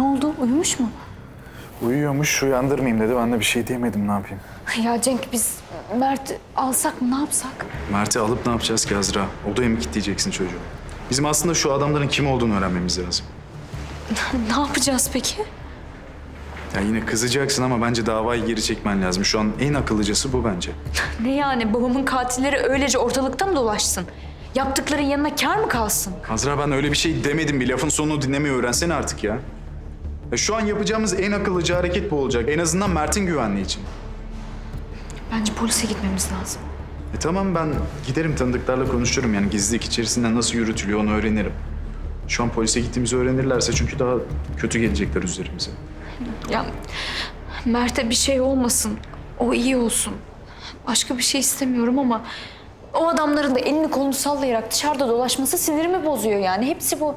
Ne oldu? Uyumuş mu? Uyuyormuş, uyandırmayayım dedi. Ben de bir şey diyemedim, ne yapayım? Ya Cenk biz Mert alsak mı ne yapsak? Mert'i alıp ne yapacağız ki Azra? Odaya mı kilitleyeceksin çocuğu? Bizim aslında şu adamların kim olduğunu öğrenmemiz lazım. Ne yapacağız peki? Ya yine kızacaksın ama bence davayı geri çekmen lazım. Şu an en akıllıcası bu bence. Ne yani babamın katilleri öylece ortalıkta mı dolaşsın? Yaptıkların yanına kar mı kalsın? Azra ben öyle bir şey demedim bir lafın sonunu dinlemeyi öğrensene artık ya. Ya. Şu an yapacağımız en akıllıca hareket bu olacak. En azından Mert'in güvenliği için. Bence polise gitmemiz lazım. E tamam ben giderim tanıdıklarla konuşurum yani gizlilik içerisinde nasıl yürütülüyor onu öğrenirim. Şu an polise gittiğimizi öğrenirlerse çünkü daha kötü gelecekler üzerimize. Ya Mert'e bir şey olmasın. O iyi olsun. Başka bir şey istemiyorum ama o adamların da elini kolunu sallayarak dışarıda dolaşması sinirimi bozuyor yani. Hepsi bu.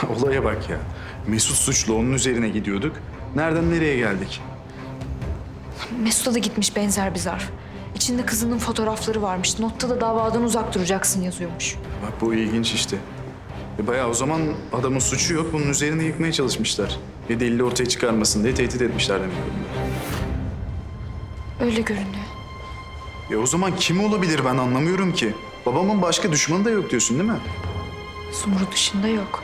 Olaya bak ya. Mesut suçlu onun üzerine gidiyorduk. Nereden nereye geldik? Mesut'a da gitmiş benzer bir zarf. İçinde kızının fotoğrafları varmış. Notta da davadan uzak duracaksın yazıyormuş. Bak bu ilginç işte. E bayağı o zaman adamın suçu yok. Bunun üzerine yıkmaya çalışmışlar. Ve delili ortaya çıkarmasın diye tehdit etmişler demek ki. Öyle görünüyor. E o zaman kim olabilir ben anlamıyorum ki. Babamın başka düşmanı da yok diyorsun değil mi? Sumru dışında yok.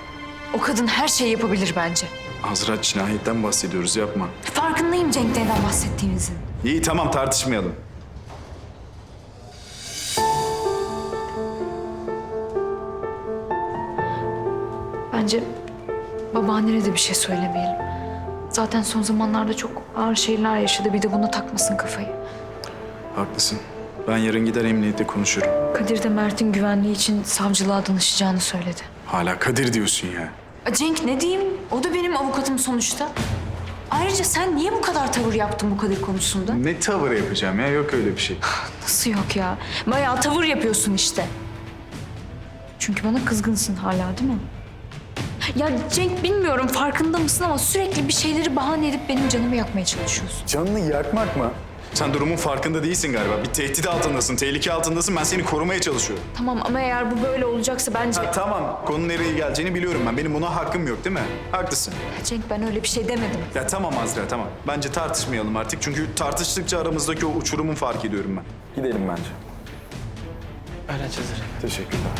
O kadın her şeyi yapabilir bence. Azra cinayetten bahsediyoruz yapma. Farkındayım Cenk neden bahsettiğinizin. İyi tamam tartışmayalım. Bence babaannene de bir şey söylemeyelim. Zaten son zamanlarda çok ağır şeyler yaşadı. Bir de buna takmasın kafayı. Haklısın. Ben yarın gider emniyette konuşurum. Kadir de Mert'in güvenliği için savcılığa danışacağını söyledi. Hala Kadir diyorsun ya. A, Cenk ne diyeyim? O da benim avukatım sonuçta. Ayrıca sen niye bu kadar tavır yaptın bu Kadir konusunda? Ne tavır yapacağım ya yok öyle bir şey. Nasıl yok ya? Bayağı tavır yapıyorsun işte. Çünkü bana kızgınsın hala değil mi? Ya Cenk bilmiyorum farkında mısın ama sürekli bir şeyleri bahane edip benim canımı yakmaya çalışıyorsun. Canını yakmak mı? Sen durumun farkında değilsin galiba. Bir tehdit altındasın, tehlike altındasın. Ben seni korumaya çalışıyorum. Tamam ama eğer bu böyle olacaksa bence... Ha, tamam, konu nereye geleceğini biliyorum ben. Benim buna hakkım yok değil mi? Haklısın. Cenk ben öyle bir şey demedim. Ya tamam Azra, tamam. Bence tartışmayalım artık. Çünkü tartıştıkça aramızdaki o uçurumu fark ediyorum ben. Gidelim bence. Araç hazır. Teşekkürler.